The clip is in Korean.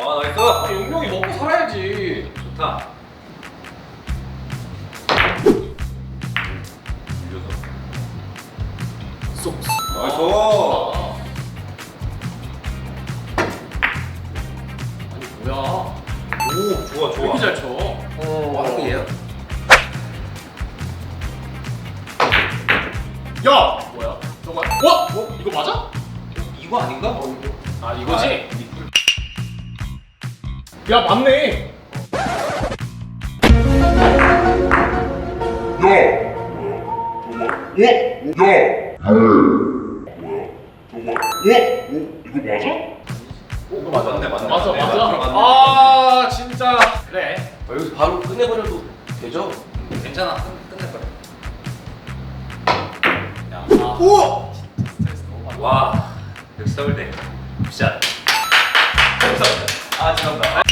아 나이스. 아, 용용이 먹고 살아야지. 좋다. 밀려서. 쏙. 나이스. 아. 아니 뭐야? 오 좋아 왜 좋아. 이렇게 잘 쳐? 어. 빠르게요. 야 뭐야? 저거 와? 어? 이거 맞아? 이거 아닌가? 어, 이거. 아 이거지? 야 맞네. 이거 맞아. 맞네 맞네. 맞아 맞네, 맞아. 맞네, 맞네. 아 진짜 그래. 어, 여기서 바로 끝내버려도 되죠? 괜찮아. 끝- 끝낼 거야. 야. 아. 오! 스트레스 너무 많아. 와. 역시 더블 대. 샷. 감사합니다. 아 죄송합니다.